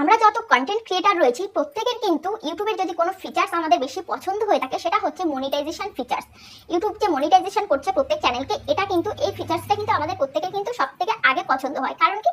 আমরা যত content creator রয়েছি, প্রত্যেকের কিন্তু ইউটিউবের যদি কোনো ফিচার্স আমাদের বেশি পছন্দ হয়ে থাকে, সেটা হচ্ছে মনিটাইজেশন ফিচার্স ইউটিউব যে মনিটাইজেশন করছে প্রত্যেক চ্যানেলকে এটা কিন্তু এই ফিচার্সটা কিন্তু আমাদের প্রত্যেকের কিন্তু সব থেকে আগে পছন্দ হয়। কারণ কি?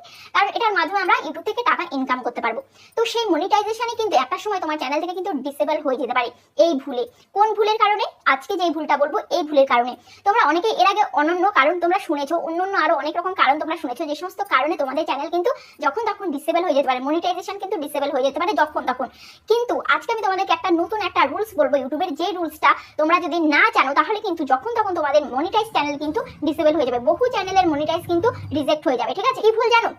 এটার মাধ্যমে আমরা ইউটিউব থেকে টাকা ইনকাম করতে পারব। তো সেই মনিটাইজেশনে কিন্তু একটা সময় তোমার চ্যানেল থেকে কিন্তু ডিসেবল হয়ে যেতে পারে এই ভুলে। কোন ভুলের কারণে? আজকে যে ভুলটা বলব, এই ভুলের কারণে। তোমরা অনেকে এর আগে অনন্য কারণ তোমরা শুনেছো অন্য অন্য আরও অনেক রকম কারণ তোমরা শুনেছো, যে সমস্ত কারণে তোমাদের চ্যানেল কিন্তু যখন তখন ডিসেবল হয়ে যেতে পারে মনিটাইজেশন কিন্তু ডিসেবল হয়ে যেতে পারে যখন তখন। কিন্তু আজকে আমি তোমাদেরকে একটা নতুন একটা রুলস বলব, ইউটিউবের যে রুলসটা তোমরা যদি না জানো, তাহলে কিন্তু যখন তখন তোমাদের মনিটাইজ চ্যানেল কিন্তু ডিসেবল হয়ে যাবে। বহু চ্যানেলের মনিটাইজ কিন্তু রিজেক্ট হয়ে যাবে, ঠিক আছে? কি ভুল জানো?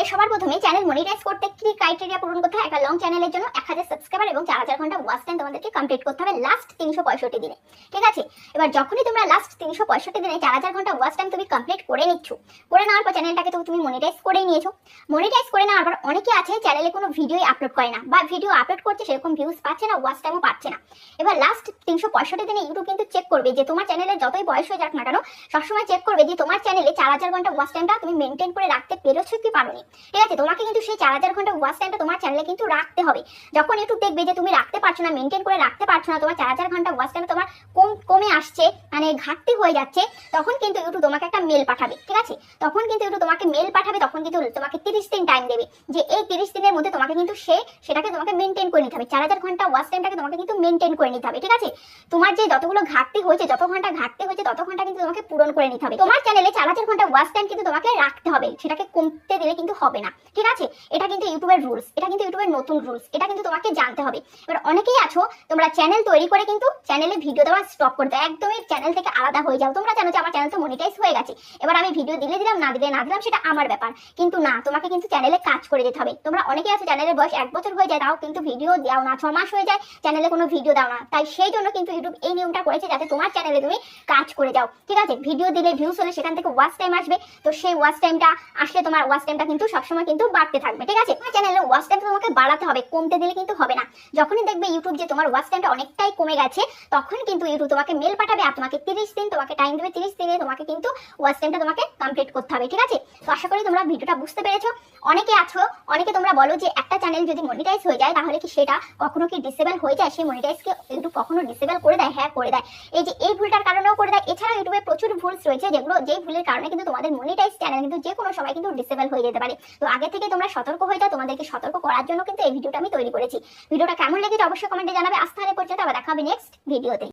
তোমাদের সবার প্রথমে চ্যানেল মনিটাইজ করতে কি ক্রাইটেরিয়া পূরণ করতে হয়? একটা লং চ্যানেলের জন্য এক হাজার সাবস্ক্রাইবার এবং চার হাজার ঘণ্টা ওয়াচ টাইম তোমাদেরকে কমপ্লিট করতে হবে লাস্ট তিনশো পঁয়ষট্টি দিনে। ঠিক আছে? এবার যখনই তোমরা লাস্ট তিনশো পঁয়ষট্টি দিনে চার হাজার ঘণ্টা ওয়াচ টাইম তুমি কমপ্লিট করে নিচ্ছ, করে নেওয়ার পর চ্যানেলটাকে তুমি মনিটাইজ করেই নিয়েছো। মনিটাইজ করে নেওয়ার পর অনেকে আছে চ্যানেলে কোনো ভিডিওই আপলোড করে না বা ভিডিও আপলোড করছে সেরকম ভিউজ পাচ্ছে না ওয়াচ টাইমও পাচ্ছে না। এবার লাস্ট তিনশো পঁয়ষট্টি দিনে ইউটিউব কিন্তু চেক করবে যে তোমার চ্যানেলের যতই বয়স হয়ে যাক না কেন, সবসময় চেক করবে যে তোমার চ্যানেলে চার হাজার ঘণ্টা ওয়াচ টাইমটা তুমি মেনটেন করে রাখতে পেরেছ কি পারোনি। ঠিক আছে? তোমাকে কিন্তু সেই চার হাজার ঘণ্টা ওয়াচ টাইমটা তোমার চ্যানেলে কিন্তু রাখতে হবে। যখন ইউটিউব দেখবে যে তুমি রাখতে পারছ না মেনটেন করে রাখতে পারছ না, তোমার চার হাজার ঘণ্টা ওয়াচ টাইম তোমার কম, কমে আসছে মানে ঘাটতি হয়ে যাচ্ছে, তখন কিন্তু ইউটিউব তোমাকে একটা মেল পাঠাবে। ঠিক আছে? তখন কিন্তু ইউটিউব তোমাকে মেল পাঠাবে, তখন কিন্তু তোমাকে তিরিশ দিন টাইম দেবে যে এই তিরিশ দিনের মধ্যে তোমাকে কিন্তু সে, সেটাকে তোমাকে মেনটেন করে নিতে হবে। চার হাজার ঘণ্টা ওয়াচ টাইমটাকে তোমাকে কিন্তু মেনটেন করে নিতে হবে। ঠিক আছে? তোমার যে যতগুলো ঘাটতি হয়েছে, যত ঘণ্টা ঘাটতি হয়েছে, তত ঘণ্টা কিন্তু তোমাকে পূরণ করে নিতে হবে। তোমার চ্যানেলে চার হাজার ঘণ্টা ওয়াচ টাইম কিন্তু তোমাকে রাখতে হবে। সেটাকে কমতে দিলে কিন্তু হবে না। ঠিক আছে? এটা কিন্তু ইউটিউবের রুলস এটা কিন্তু ইউটিউবের নতুন রুলস এটা কিন্তু তোমাকে জানতে হবে। এবার অনেকেই আছো, তোমরা চ্যানেল তৈরি করে কিন্তু চ্যানেলে ভিডিও দেওয়া স্টপ করে দাও। একদমই চ্যানেল থেকে আলাদা হয়ে যাও। তোমরা জানো যে আমার চ্যানেল তো মনিটাইজ হয়ে গেছে। এবার আমি ভিডিও দিলে দিলাম, না দিলে না দিলাম, সেটা আমার ব্যাপার। কিন্তু না, তোমাকে কিন্তু চ্যানেলে কাজ করে যেতে হবে। তোমরা অনেকেই আছে চ্যানেলের বয়স এক বছর হয়ে যায়, তাও কিন্তু ভিডিও দাও না। ছ মাস হয়ে যায় চ্যানেলে কোনো ভিডিও দাও না। তাই সেই জন্য কিন্তু ইউটিউব এই নিয়মটা করেছে যাতে তোমার চ্যানেলে তুমি কাজ করে যাও। ঠিক আছে? ভিডিও দিলে ভিউস হলে সেখান থেকে ওয়াচ টাইম আসবে। তো সেই ওয়াচ টাইমটা আসলে তোমার ওয়াচ টাইমটা কিন্তু সবসময় কিন্তু বাড়তে থাকবে। ঠিক আছে? তোমার চ্যানেলে ওয়াচ টাইম তোমাকে বাড়াতে হবে, কমতে দিলে কিন্তু হবে না। যখনই দেখবে ইউটিউব যে তোমার ওয়াচ টাইমটা অনেকটাই কমে গেছে, তখন কিন্তু ইউটিউব তোমাকে মেল পাঠাবে আর তোমাকে তিরিশ দিন, তোমাকে টাইম দেবে তিরিশ দিনে তোমাকে কিন্তু ওয়াচ টাইমটা তোমাকে কমপ্লিট করতে হবে। ঠিক আছে? তো আশা করি তোমরা ভিডিওটা বুঝতে পেরেছ। অনেকে আছো, অনেকে তোমরা বলো যে একটা চ্যানেল যদি মনিটাইজ হয়ে যায়, তাহলে কি সেটা কখনো কি ডিসেবল হয়ে যায়? সেই মনিটাইজকে ইউটিউব কখনো ডিসেবল করে দেয় হ্যাঁ করে দেয়। এই যে এই ভুলটার কারণেও করে দেয়, এছাড়াও ইউটিউবে প্রচুর ভুলস রয়েছে, যেগুলো যেই ভুলের কারণে কিন্তু তোমাদের মনিটাইজ চ্যানেল কিন্তু যে কোনো সময় কিন্তু ডিসেবল হয়ে যেতে পারে। তো আগে থেকে তোমরা সতর্ক হয়ে যাও, তোমাদেরকে সতর্ক করার জন্য কিন্তু এই ভিডিওটা আমি তৈরি করেছি। ভিডিওটা কেমন লেগেছে অবশ্যই কমেন্টে জানাবে। আস্থা পর্যন্ত, আবার দেখা হবে নেক্সট ভিডিওতে